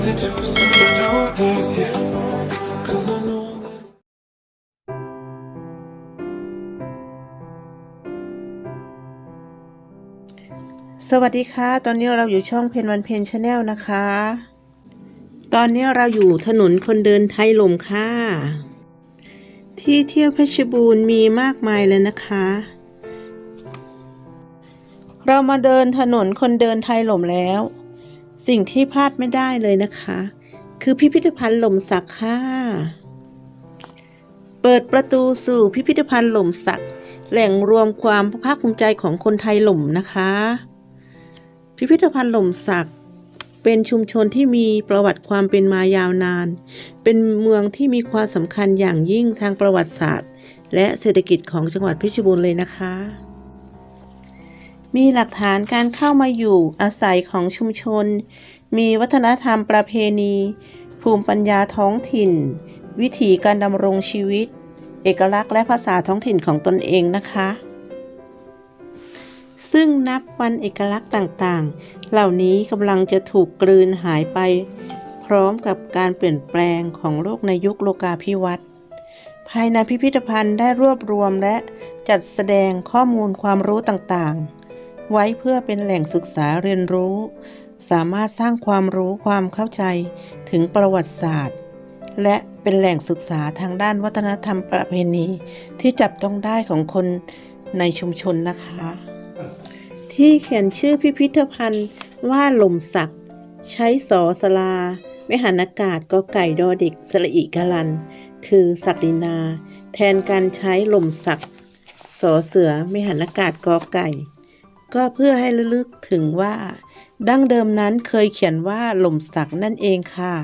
Is it too soon to do this yet? Cause I know that. สวัสดีค่ะ ตอนนี้เราอยู่ช่องเพนวันเพนชาแนลนะคะ ตอนนี้เราอยู่ถนนคนเดินไทยลมค่ะ ที่เที่ยวเพชรบูรณ์มีมากมายเลยนะคะ เรามาเดินถนนคนเดินไทยหล่มแล้ว สิ่งที่พลาดไม่ได้เลยนะคะ คือพิพิธภัณฑ์หล่มสักค่ะ เปิดประตูสู่พิพิธภัณฑ์หล่มสัก แหล่งรวมความภาคภูมิใจของคนไทยหล่มนะคะ พิพิธภัณฑ์หล่มสักเป็นชุมชนที่มีประวัติความเป็นมายาวนาน เป็นเมืองที่มีความสำคัญอย่างยิ่งทางประวัติศาสตร์ และเศรษฐกิจของจังหวัดเพชรบูรณ์เลยนะคะ มีหลักฐานการเข้ามาอยู่อาศัยของชุมชน มีวัฒนธรรมประเพณี ภูมิปัญญาท้องถิ่น วิถีการดำรงชีวิต เอกลักษณ์และภาษาท้องถิ่นของตนเองนะคะ ซึ่งนับวันเอกลักษณ์ต่างๆ เหล่านี้กำลังจะถูกกลืนหายไป พร้อมกับการเปลี่ยนแปลงของโลกในยุคโลกาภิวัตน์ภายในพิพิธภัณฑ์ได้รวบรวมและจัดแสดงข้อมูลความรู้ต่างๆ ไว้เพื่อเป็นแหล่งศึกษาเรียนรู้ สามารถสร้างความรู้ความเข้าใจถึงประวัติศาสตร์ และเป็นแหล่งศึกษาทางด้านวัฒนธรรมประเพณีที่จับต้องได้ของคนในชุมชนนะคะ ที่เขียนชื่อพิพิธภัณฑ์ว่าหล่มสักใช้สอสลาไม่หันอากาศกอไก่ดอเด็กสระอิกาลัน คือศักดินา แทนการใช้หล่มสักสอเสือไม่หันอากาศกอไก่ ก็เพื่อให้ระลึกถึงว่า ดั้งเดิมนั้นเคยเขียนว่าหล่มสักนั่นเองค่ะ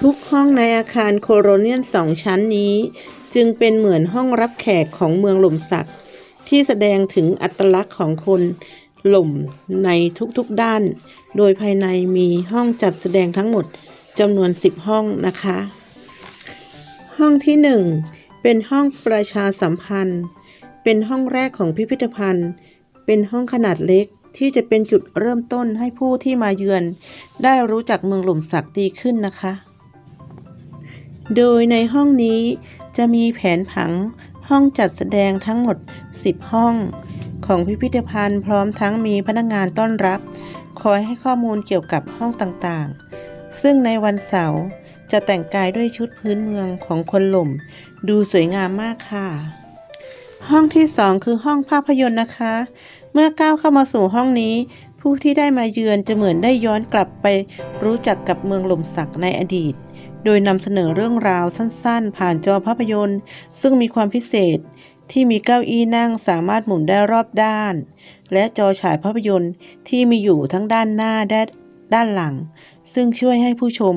ทุกห้องในอาคารโคโรเนียนสองชั้นนี้ จึงเป็นเหมือนห้องรับแขกของเมืองหล่มสัก ที่แสดงถึงอัตลักษณ์ของคนหล่มในทุกๆด้าน โดยภายในมีห้องจัดแสดงทั้งหมดจำนวน 10 ห้องนะคะ ห้องที่ 1 เป็นห้องประชาสัมพันธ์ เป็นห้องแรกของพิพิธภัณฑ์ เป็นห้องขนาดเล็กที่จะเป็นจุดเริ่มต้นให้ผู้ที่มาเยือน ได้รู้จักเมืองหล่มสักดีขึ้นนะคะ โดยในห้องนี้จะมีแผนผังห้องจัดแสดงทั้งหมด 10 ห้อง ของพิพิธภัณฑ์พร้อมทั้งมีพนักงานต้อนรับ คอยให้ข้อมูลเกี่ยวกับห้องต่างๆ ซึ่งในวันเสาร์จะแต่งกายด้วยชุดพื้นเมืองของคนหล่ม ดูสวยงามมากค่ะ ห้องที่2คือห้องภาพยนตร์นะคะ เมื่อก้าวเข้ามาสู่ห้องนี้ ผู้ที่ได้มาเยือนจะเหมือนได้ย้อนกลับไปรู้จักกับเมืองหล่มสักในอดีต โดยนำเสนอเรื่องราวสั้นๆ ผ่านจอภาพยนตร์ ซึ่งมีความพิเศษที่มีเก้าอี้นั่งสามารถหมุนได้รอบด้าน และจอฉายภาพยนตร์ที่มีอยู่ทั้งด้านหน้าและด้านหลัง ซึ่งช่วยให้ผู้ชม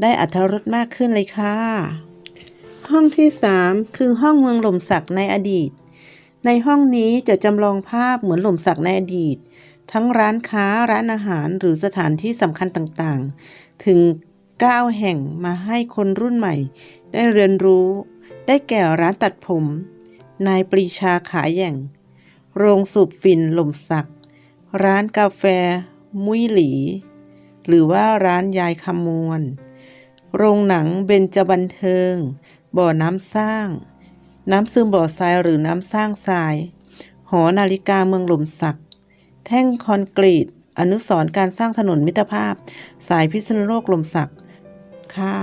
ได้อัธรสมากขึ้นเลยค่ะ ห้องที่ 3 คือห้องเมืองหล่มสักในอดีต ในห้องนี้จะจำลองภาพเหมือนหล่มสักในอดีต ทั้งร้านค้าร้านอาหารหรือสถานที่สำคัญต่างๆ ถึง 9 แห่งมาให้คนรุ่นใหม่ ได้เรียนรู้ ได้แก่ร้านตัดผม นายปรีชาขายแย่ง โรงสูบฝิ่นหล่มสัก ร้านกาแฟ มุ้ยหลี หรือว่าร้านยายคำมวล โรงหนังเบญจบันเทิง บ่อน้ำสร้าง น้ำซึมบ่อทรายหรือน้ำสร้างทราย หอนาฬิกาเมืองหล่มสัก แท่งคอนกรีต อนุสรการสร้างถนนมิตรภาพ สายพิษณุโลกหล่มสัก ค่ะ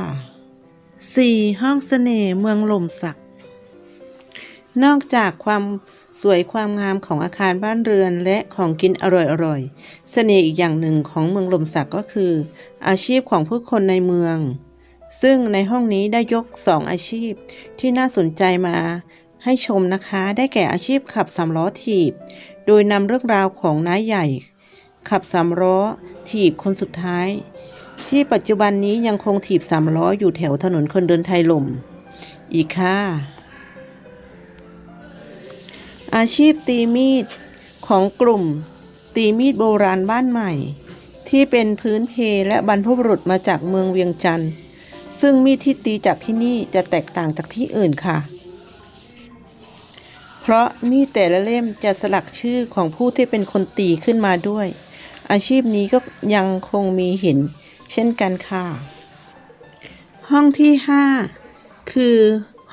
4. ห้องเสน่ห์เมืองหล่มสัก นอกจากความสวยความงามของอาคารบ้านเรือนและของกินอร่อยๆ เสน่ห์อีกอย่างหนึ่งของเมืองหล่มสักก็คือ อาชีพของผู้คนในเมือง ซึ่งในห้องนี้ได้ยก 2 อาชีพ ที่น่าสนใจมาให้ชมนะคะได้แก่อาชีพขับสามล้อถีบ โดยนำเรื่องราวของน้าใหญ่ ขับสามล้อถีบคนสุดท้าย ที่ปัจจุบันนี้ยังคงถีบสามล้ออยู่แถวถนนคนเดินไทยลม อีกค่ะ อาชีพตีมีดของกลุ่ม ตีมีดโบราณบ้านใหม่ ที่เป็นพื้นเพและบรรพบุรุษมาจากเมืองเวียงจันทร์ ซึ่งมีดที่ตีจากที่นี่จะแตกต่างจากที่อื่นค่ะ เพราะมีดแต่ละเล่มจะสลักชื่อของผู้ที่เป็นคนตีขึ้นมาด้วย อาชีพนี้ก็ยังคงมีเห็นเช่นกันค่ะ ห้องที่ 5 คือ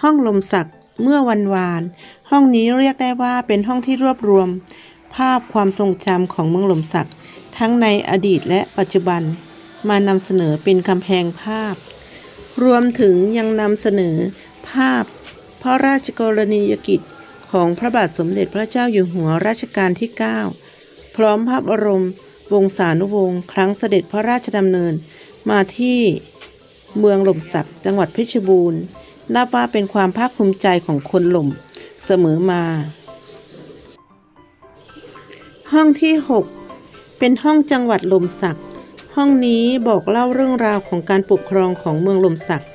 ห้องลมสักเมื่อวันวาน ห้องนี้เรียกได้ว่าเป็นห้องที่รวบรวม ภาพความทรงจำของเมืองลมสักทั้งในอดีตและปัจจุบัน มานำเสนอเป็นกำแพงภาพ รวมถึงยังนำเสนอภาพพระราชกรณียกิจของพระบาทสมเด็จพระเจ้าอยู่หัวรัชกาลที่ 9 พร้อมภาพบรมณ์ วงศานุวงศ์ครั้งเสด็จพระราชดำเนิน มาที่เมืองหล่มสักจังหวัดเพชรบูรณ์นับว่าเป็นความภาคภูมิใจของคนหล่มเสมอมา ห้องที่ 6 เป็นห้องจังหวัดหล่มสัก ห้องนี้บอกเล่าเรื่องราวของการปกครองของเมืองลมสักดิ์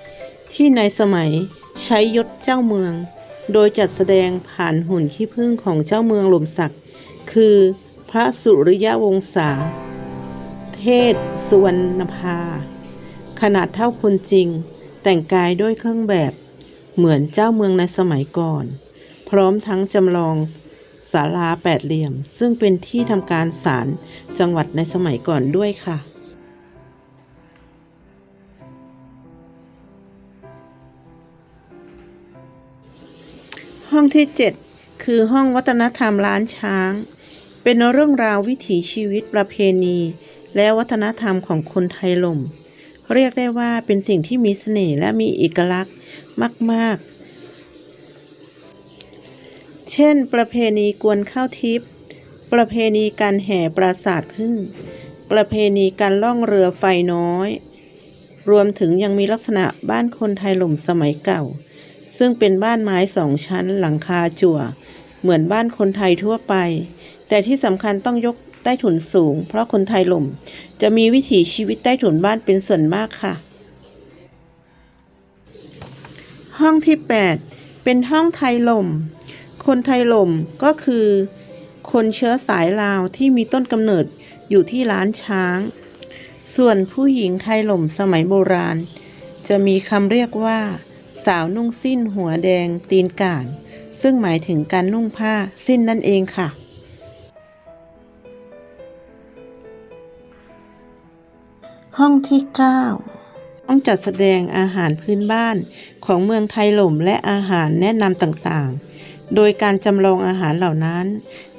ที่ในสมัยใช้ยศเจ้าเมือง โดยจัดแสดงผ่านหุ่นขี้ผึ้งของเจ้าเมืองลมสักดิ์คือพระสุริยวงศา เทศสุวรรณภา ขนาดเท่าคนจริง แต่งกายด้วยเครื่องแบบเหมือนเจ้าเมืองในสมัยก่อน พร้อมทั้งจำลองศาลาแปดเหลี่ยม ซึ่งเป็นที่ทำการศาลจังหวัดในสมัยก่อนด้วยค่ะ ห้องที่ 7 คือห้องวัฒนธรรมล้านช้าง เป็นเรื่องราววิถีชีวิตประเพณี และวัฒนธรรมของคนไทยลม เรียกได้ว่าเป็นสิ่งที่มีเสน่ห์และมีเอกลักษณ์มาก ๆ เช่น ประเพณีกวนข้าวทิพย์ประเพณีการแห่ปราสาทพึ่ง ประเพณีการล่องเรือไฟน้อย รวมถึงยังมีลักษณะบ้านคนไทยหล่มสมัยเก่า ซึ่งเป็นบ้านไม้สองชั้นหลังคาจั่ว เหมือนบ้านคนไทยทั่วไป แต่ที่สำคัญต้องยกใต้ถุนสูง เพราะคนไทยหล่ม จะมีวิถีชีวิตใต้ถุนบ้านเป็นส่วนมากค่ะ ห้องที่ 8 เป็นห้องไทยหล่ม คนไทยหล่มก็คือ คนเชื้อสายลาวที่มีต้นกำเนิดอยู่ที่ล้านช้าง ส่วนผู้หญิงไทยหล่มสมัยโบราณ จะมีคำเรียกว่า สาวนุ่งสิ้นหัวแดงตีนก่าน ซึ่งหมายถึงการนุ่งผ้าสิ้นนั่นเองค่ะ ห้องที่ 9 ห้องจัดแสดงอาหารพื้นบ้านของเมืองไทยหล่มและอาหารแนะนำต่างๆ โดยการจำลองอาหารเหล่านั้น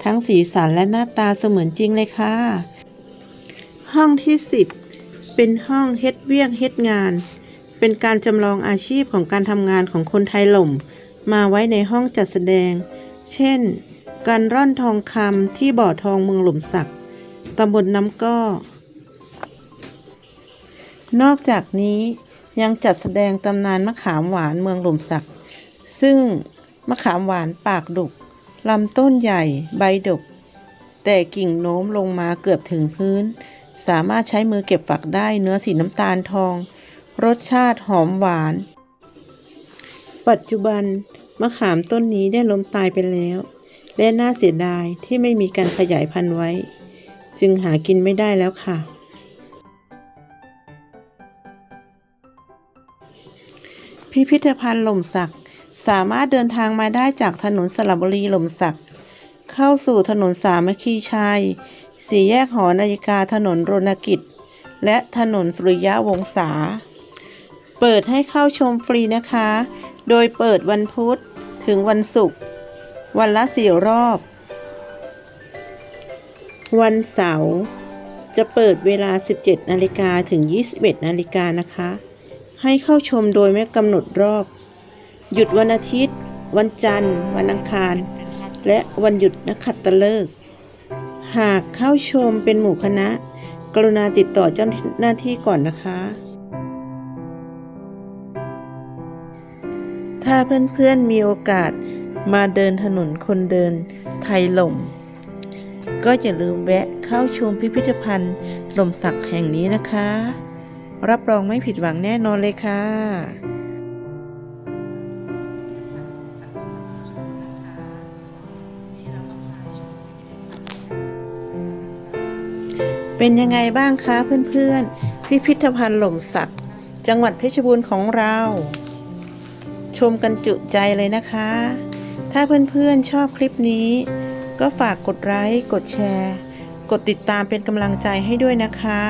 ทั้งสีสันและหน้าตาเสมือนจริงเลยค่ะ ห้องที่ 10 เป็นห้องเฮ็ดเวียกเฮ็ดงาน เป็นการจำลองอาชีพของการทำงานของคนไทยหล่ม มาไว้ในห้องจัดแสดง เช่น การร่อนทองคำที่บ่อทองเมืองหล่มสักตำบลน้ำก้อ นอกจากนี้ยังจัดแสดงตำนานมะขามหวานเมืองหล่มสัก ซึ่งมะขามหวานปากดุกลำต้นใหญ่ใบดก แต่กิ่งโน้มลงมาเกือบถึงพื้น สามารถใช้มือเก็บฝักได้เนื้อสีน้ำตาลทอง รสชาติหอมหวาน ปัจจุบันมะขามต้นนี้ได้ล้มตายไปแล้ว และน่าเสียดายที่ไม่มีการขยายพันธุ์ไว้ จึงหากินไม่ได้แล้วค่ะ พิพิธภัณฑ์หล่มสักสามารถเดินทางมาได้จากถนนสระบุรีหล่มสัก เข้าสู่ถนนสามัคคีชัยสี่แยกหอนาฬิกาถนนรณกิจ และถนนสุริยะวงศา เปิดให้เข้าชมฟรีนะคะ โดยเปิดวันพุธถึงวันศุกร์วันละสี่รอบ วันเสาร์จะเปิดเวลา 17 นาฬิกาถึง 21 นาฬิกานะคะ ให้เข้าชมโดยไม่กำหนดรอบ หยุดวันอาทิตย์ วันจันทร์ วันอังคาร และวันหยุดนักขัตฤกษ์หากเข้าชมเป็นหมู่คณะ กรุณาติดต่อเจ้าหน้าที่ก่อนนะคะ ถ้าเพื่อนๆมีโอกาสมาเดินถนนคนเดินไทยหล่ม ก็อย่าลืมแวะเข้าชมพิพิธภัณฑ์หล่มสักแห่งนี้นะคะ รับรองไม่ผิดหวังแน่นอนเลยค่ะเป็นยังไงบ้างคะเพื่อนๆ พิพิธภัณฑ์หล่มสัก จังหวัดเพชรบูรณ์ของเรา ชมกันจุใจเลยนะคะ ถ้าเพื่อนๆชอบคลิปนี้ ก็ฝากกดไลค์กดแชร์ กดติดตามเป็นกำลังใจให้ด้วยนะคะ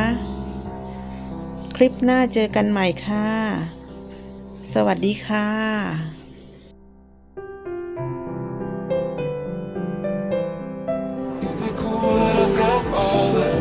คลิปหน้าเจอกันใหม่ค่ะ สวัสดีค่ะ Is it cool that I said all that?